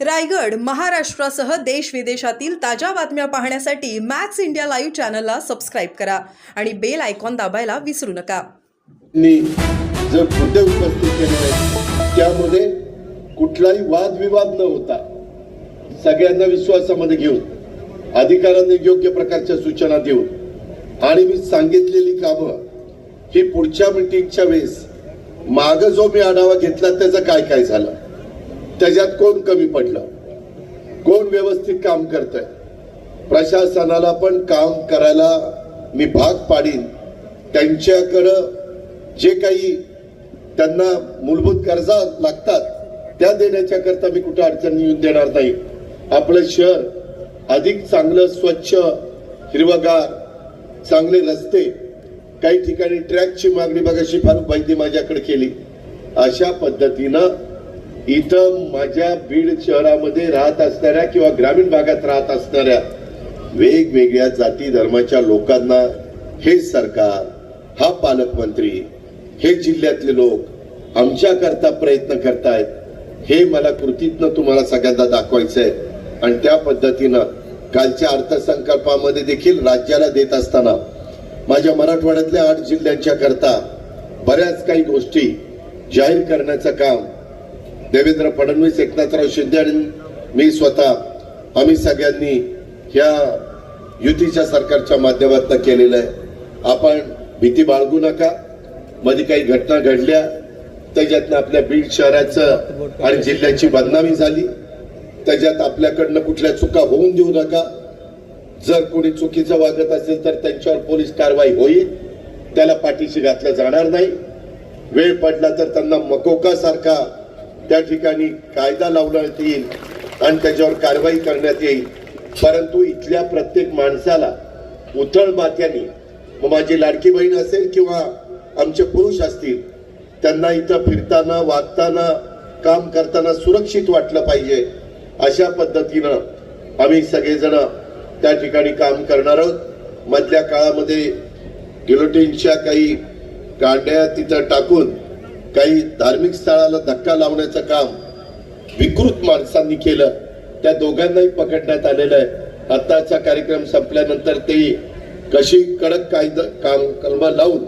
रायगड महाराष्ट्रासह देश विदेशातील ताज्या बातम्या पाहण्यासाठी मॅक्स इंडिया लाईव्ह चॅनलला सबस्क्राईब करा आणि बेल आयकॉन दाबायला विसरू नका. नी जर मुद्दे उपस्थित केले त्यामध्ये कुठलाही वादविवाद न होता सगळ्यांना विश्वासामध्ये घेऊन अधिकाऱ्यांनी योग्य प्रकारच्या सूचना देऊन आणि मी सांगितलेली कामं ही पुढच्या मिटिंगच्या वेळेस माग जो मी आढावा घेतला त्याचं काय काय झालं? त्याच्यात कोण कमी पडलं? कोण व्यवस्थित काम करतंय? प्रशासनाला पण काम करायला मी भाग पाडीन. त्यांच्याकडं जे काही त्यांना मूलभूत गरजा लागतात त्या देण्याच्या करता मी कुठं अडचणी येऊन देणार नाही. आपलं शहर अधिक चांगलं स्वच्छ हिरवगार चांगले रस्ते काही ठिकाणी ट्रॅकची मागणी बघाशी फारुख माहिती माझ्याकडे केली. अशा पद्धतीनं इथं माझ्या बीड शहरामध्ये राहत असणाऱ्या किंवा ग्रामीण भागात राहत असणाऱ्या वेगवेगळ्या जाती धर्माच्या लोकांना हे सरकार हा पालकमंत्री हे जिल्ह्यातले लोक आमच्याकरता प्रयत्न करतायत हे मला कृतीतनं तुम्हाला सगळ्यांना दाखवायचं आहे आणि त्या पद्धतीनं कालच्या अर्थसंकल्पामध्ये देखील राज्याला देत असताना माझ्या मराठवाड्यातल्या आठ जिल्ह्यांच्या करता बऱ्याच काही गोष्टी जाहीर करण्याचं काम देवेंद्र फडणवीस एकनाथराव शिंदे आणि मी स्वतः आम्ही सगळ्यांनी ह्या युतीच्या सरकारच्या माध्यमातून केलेलं आहे. आपण भीती बाळगू नका. मध्ये काही घटना घडल्या त्याच्यातनं आपल्या बीड शहराचं आणि जिल्ह्याची बदनामी झाली. त्याच्यात आपल्याकडनं कुठल्या चुका होऊन देऊ नका. जर कोणी चुकीचं वागत असेल तर त्यांच्यावर पोलीस कारवाई होईल. त्याला पाठीशी घातलं जाणार नाही. वेळ पडला तर त्यांना मकोका सारखा त्या ठिकाणी कायदा लावण्यात येईल आणि त्याच्यावर कारवाई करण्यात येईल. परंतु इथल्या प्रत्येक माणसाला उथळ माथ्याने मग माझी लाडकी बहीण असेल किंवा आमचे पुरुष असतील त्यांना इथं फिरताना वागताना काम करताना सुरक्षित वाटलं पाहिजे. अशा पद्धतीनं आम्ही सगळेजण त्या ठिकाणी काम करणार आहोत. मधल्या काळामध्ये गिलोटीनच्या काही गाड्या तिथं टाकून काही धार्मिक स्थळाला धक्का लावण्याचं काम विकृत माणसांनी केलं. त्या दोघांनाही पकडण्यात आलेलं आहे. आत्ताचा कार्यक्रम संपल्यानंतर ते कशी कडक कायद काम कलम लावून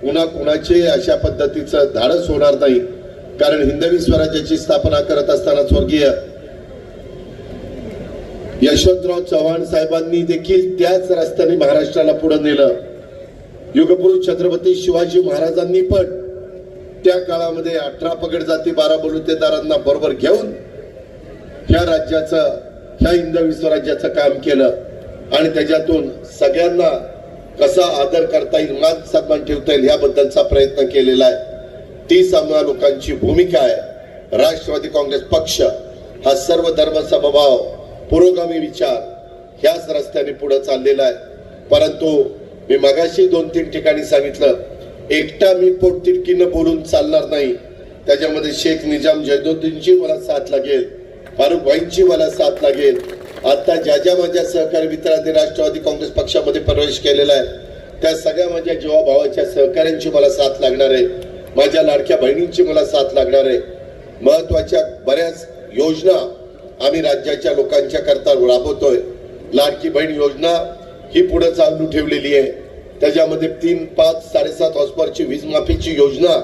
कुणा कुणाचे अशा पद्धतीचं धाडस होणार नाही. कारण हिंदवी स्वराज्याची स्थापना करत असताना स्वर्गीय यशवंतराव चव्हाण साहेबांनी देखील त्याच रस्त्याने महाराष्ट्राला पुढे नेलं. युगपुरुष छत्रपती शिवाजी महाराजांनी पण त्या काळामध्ये अठरा पगड जाती बारा बलुतेदारांना बरोबर घेऊन ह्या राज्याचं ह्या हिंदवी स्वराज्याचं काम केलं. आणि त्याच्यातून सगळ्यांना कसा आदर करता येईल मान सन्मान ठेवता येईल याबद्दलचा प्रयत्न केलेला आहे. तीच आम्हा लोकांची भूमिका आहे. राष्ट्रवादी काँग्रेस पक्ष हा सर्व धर्म समभाव पुरोगामी विचार ह्याच रस्त्याने पुढे चाललेला आहे. परंतु मी मगाशी दोन तीन ठिकाणी सांगितलं एकटा मी पोटतिडकीनं बोलून चालणार नाही. त्याच्यामध्ये शेख निजाम जैदुद्दीनची मला साथ लागेल फारुख भाईंची मला साथ लागेल. आता ज्या ज्या माझ्या सहकारी मित्रांनी राष्ट्रवादी काँग्रेस पक्षामध्ये प्रवेश केलेला आहे त्या सगळ्या माझ्या जेव्हा भावाच्या सहकाऱ्यांची मला साथ लागणार आहे. माझ्या लाडक्या बहिणींची मला साथ लागणार आहे. महत्त्वाच्या बऱ्याच योजना आम्ही राज्याच्या लोकांच्या करता राबवतोय. लाडकी बहीण योजना ही पुढे चालू ठेवलेली आहे. त्याच्यामध्ये तीन पाच साडेसात हॉस्पॉरची वीज माफीची योजना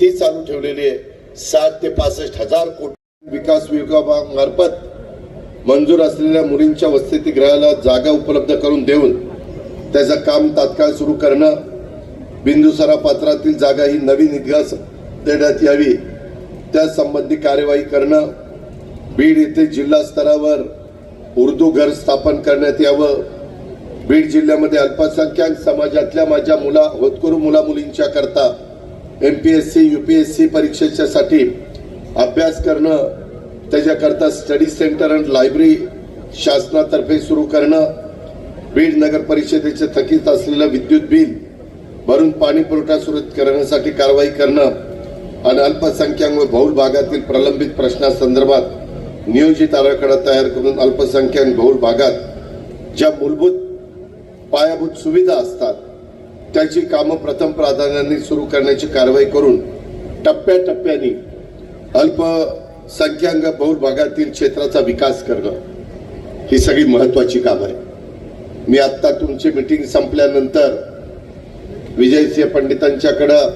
ती चालू ठेवलेली आहे. सात ते पासष्ट हजार कोटी विकास विभागामार्फत मंजूर असलेल्या मुलींच्या वसतिगृहाला जागा उपलब्ध करून देऊन त्याचं काम तात्काळ सुरू करणं बिंदुसरा पात्रातील जागा ही नवीन इतिहास देण्यात यावी त्यासंबंधी कार्यवाही करणं बीड येथे जिल्हा स्तरावर उर्दू घर स्थापन करण्यात यावं बीड जिल्ह्यामध्ये अल्पसंख्याक समाजातल्या माझ्या मुला होतकरू मुला मुलींच्या करता M P S C U P S C परीक्षेच्यासाठी अभ्यास करणं त्याच्याकरता स्टडी सेंटर अँड लायब्ररी शासनातर्फे सुरू करणं बीड नगर परिषदेचे थकीत असलेलं विद्युत बिल भरून पाणी पुरवठा सुरू करण्यासाठी कारवाई करणं आणि अल्पसंख्याक व बहुल भागातील प्रलंबित प्रश्नासंदर्भात नियोजित आराखडा तयार करून अल्पसंख्याक बहुल भागात ज्या मूलभूत पायाभूत सुविधा असतात. त्याची कामं प्रथम प्राधान्याने सुरू करण्याची कारवाई करून टप्प्याटप्प्याने अल्पसंख्याक बहुल भागातील क्षेत्राचा विकास करणं ही सगळी महत्वाची काम आहे मी आत्ता तुमची मिटिंग संपल्यानंतर विजयसिंह पंडितांच्याकडं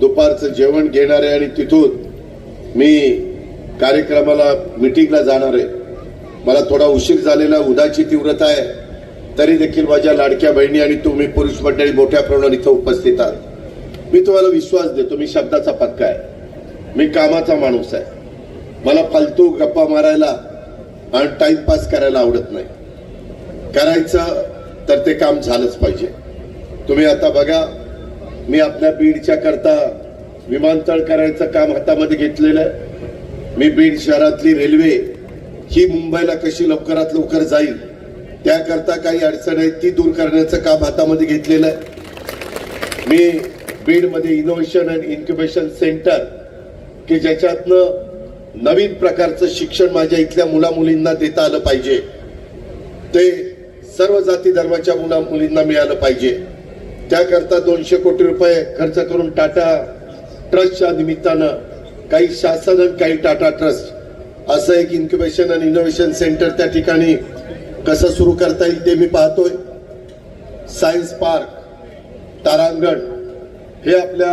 दुपारचं जेवण घेणार आहे आणि तिथून मी कार्यक्रमाला मिटिंगला जाणार आहे. मला थोडा उशीर झालेला उदाची तीव्रता आहे. तरी देखील माझ्या लाडक्या बहिणी आणि तुम्ही पुरुष मंडळी मोठ्या प्रमाणात इथं उपस्थित आहात. मी तुम्हाला विश्वास देतो मी शब्दाचा पक्का आहे. मी कामाचा माणूस आहे. मला फालतू गप्पा मारायला आणि टाइमपास करायला आवडत नाही. करायचं तर ते काम झालंच पाहिजे. तुम्ही आता बघा मी आपल्या बीडच्या करता विमानतळ करायचं काम हातामध्ये घेतलेलं आहे. मी बीड शहरातली रेल्वे ही मुंबईला कशी लवकरात लवकर जाईल त्याकरता काही अडचण आहेत ती दूर करण्याचं काम हातामध्ये घेतलेलं आहे. मी बीडमध्ये इनोव्हेशन अँड इन्क्युबेशन सेंटर की ज्याच्यातनं नवीन प्रकारचं शिक्षण माझ्या इथल्या मुला मुलींना देता आलं पाहिजे. ते सर्व जाती धर्माच्या मुला मुलींना मिळालं पाहिजे. त्याकरता दोनशे कोटी रुपये खर्च करून टाटा ट्रस्टच्या निमित्तानं काही शासन आणि काही टाटा ट्रस्ट असं एक इन्क्युबेशन आणि इनोव्हेशन सेंटर त्या ठिकाणी कसं सुरू करता येईल ते मी पाहतोय. सायन्स पार्क तारांगण हे आपल्या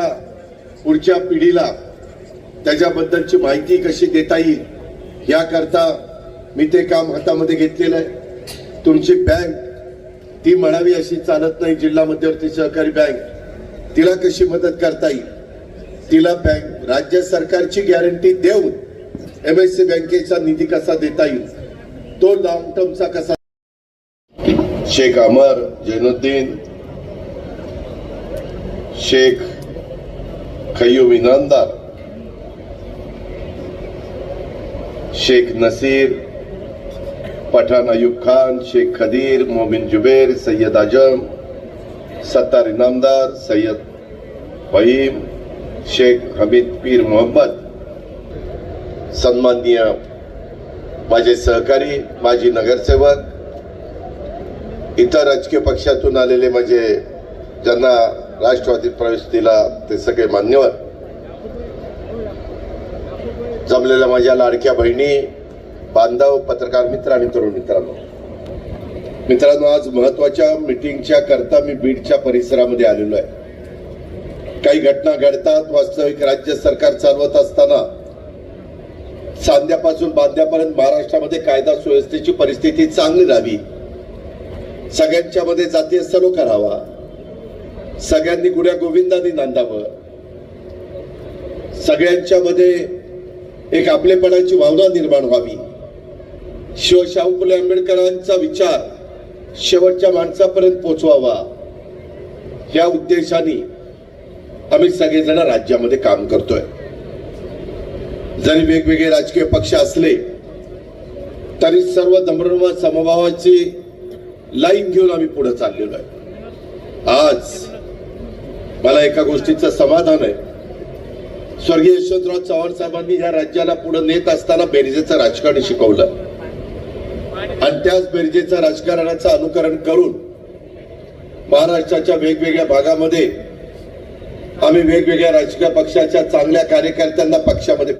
पुढच्या पिढीला त्याच्याबद्दलची माहिती कशी देता येईल याकरता मी ते काम हातामध्ये घेतलेलं आहे. तुमची बँक ती म्हणावी अशी चालत नाही जिल्हा मध्यवर्ती सहकारी बँक तिला कशी मदत करता येईल? तिला बँक राज्य सरकारची गॅरंटी देऊन एम एस सी बँकेचा निधी कसा देता येईल? तो लॉंग टर्मचा कसा शेख अमर जैनुद्दीन शेख खय्यूम इनामदार शेख नसीर पठाण अयूब खान शेख खदीर मोमिन जुबेर सय्यद आजम सत्तार इनामदार सय्यद फहीम शेख हमीद पीर मोहम्मद सन्माननीय माझे सहकारी माजी नगरसेवक इतर राजकीय पक्षातून आलेले माझे ज्यांना राष्ट्रवादीत प्रवेश दिला ते सगळे मान्यवर. जमलेल्या माझ्या लाडक्या बहिणी बांधव पत्रकार मित्र आणि तरुण मित्रांनो. मित्रांनो आज महत्त्वाच्या मिटिंगच्या करता मी बीडच्या परिसरामध्ये आलेलो आहे. काही घटना घडतात वास्तविक राज्य सरकार चालवत असताना. सांध्यापासून बांध्यापर्यंत महाराष्ट्रामध्ये कायदा सुव्यवस्थेची परिस्थिती चांगली राहावी. सगळ्यांच्या मध्ये जातीय सलोखा करावा सगळ्यांनी गुड्या गोविंदांनी नांदावं. सगळ्यांच्या मध्ये एक आपलेपणाची भावना निर्माण व्हावी. शिवशाहू फुले आंबेडकरांचा विचार शेवटच्या माणसापर्यंत पोचवावा. या उद्देशाने आम्ही सगळेजण राज्यामध्ये काम करतोय. जरी वेगवेगळे राजकीय पक्ष असले तरी सर्व धर्म समभावाची लाईन घेऊन आम्ही पुढे चाललेलो आहे. आज मला एका गोष्टीचं समाधान आहे. स्वर्गीय यशवंतराव चव्हाण साहेबांनी या राज्याला पुढे नेत असताना बेरजेचं राजकारण शिकवलं. आणि त्याच बेरजेच्या राजकारणाचं अनुकरण करून महाराष्ट्राच्या वेगवेगळ्या भागामध्ये आम्ही वेगवेगळ्या राजकीय पक्षाच्या चांगल्या कार्यकर्त्यांना पक्षामध्ये